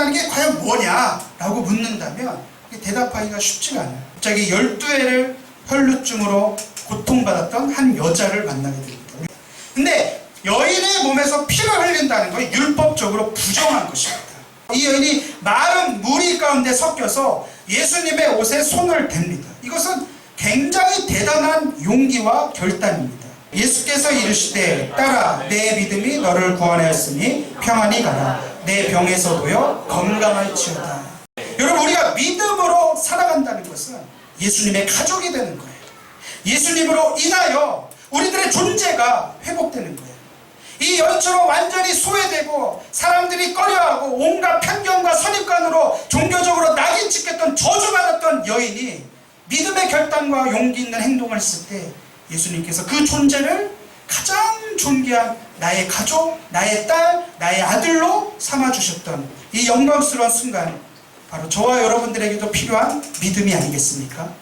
결단한다는 게 과연 뭐냐라고 묻는다면 대답하기가 쉽지가 않아요. 갑자기 12회를 혈루증으로 고통받았던 한 여자를 만나게 됩니다. 근데 여인의 몸에서 피를 흘린다는 건 율법적으로 부정한 것입니다. 이 여인이 마른 무리 가운데 섞여서 예수님의 옷에 손을 댑니다. 이것은 굉장히 대단한 용기와 결단입니다. 예수께서 이르시되 따라 내 믿음이 너를 구원하였으니 평안히 가라 내 병에서도요 건강할지어다. 여러분 우리가 믿음으로 살아간다는 것은 예수님의 가족이 되는 거예요. 예수님으로 인하여 우리들의 존재가 회복되는 거예요. 이 연처럼 완전히 소외되고 사람들이 꺼려하고 온갖 편견과 선입관으로 종교적으로 낙인 찍혔던 저주받았던 여인이 믿음의 결단과 용기 있는 행동을 했을 때 예수님께서 그 존재를 가장 존귀한 나의 가족, 나의 딸, 나의 아들로 삼아주셨던 이 영광스러운 순간 바로 저와 여러분들에게도 필요한 믿음이 아니겠습니까?